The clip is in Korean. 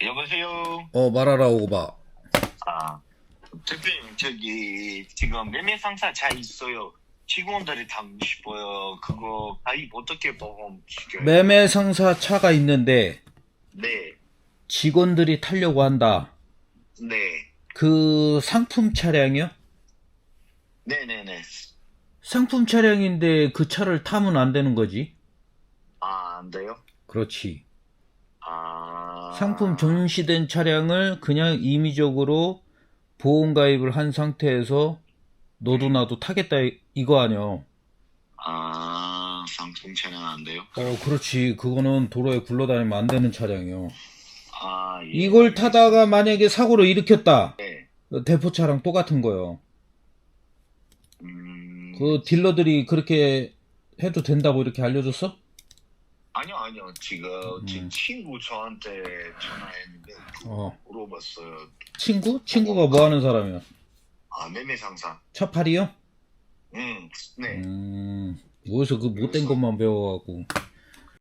여보세요. 어, 말하라, 봐. 아, 대표님 저기 지금 매매 상사 차 있어요. 직원들이 타고 싶어요. 그거 가입 어떻게 보험 시켜요? 매매 상사 차가 있는데 네, 직원들이 타려고 한다. 네, 그 상품 차량이요? 네, 네, 네. 상품 차량인데 그 차를 타면 안 되는 거지. 아, 안 돼요? 그렇지. 아, 상품 전시된 차량을 그냥 임의적으로 보험 가입을 한 상태에서 너도 나도 타겠다 이- 이거 아니야. 아, 상품 차량 안 돼요? 어, 그렇지. 그거는 도로에 굴러다니면 안 되는 차량이요. 아, 예. 이걸 타다가 만약에 사고를 일으켰다. 네. 어, 대포차랑 똑같은 거요. 음, 그 딜러들이 그렇게 해도 된다고 이렇게 알려줬어? 아니요, 아니요. 지금 제 음. 친구 저한테 전화했는데 어. 물어봤어요. 친구? 친구가 뭐 하는 사람이야? 아, 매매 상사. 차팔이요? 음, 네. 음, 어디서 그 못된 것만 배워갖고.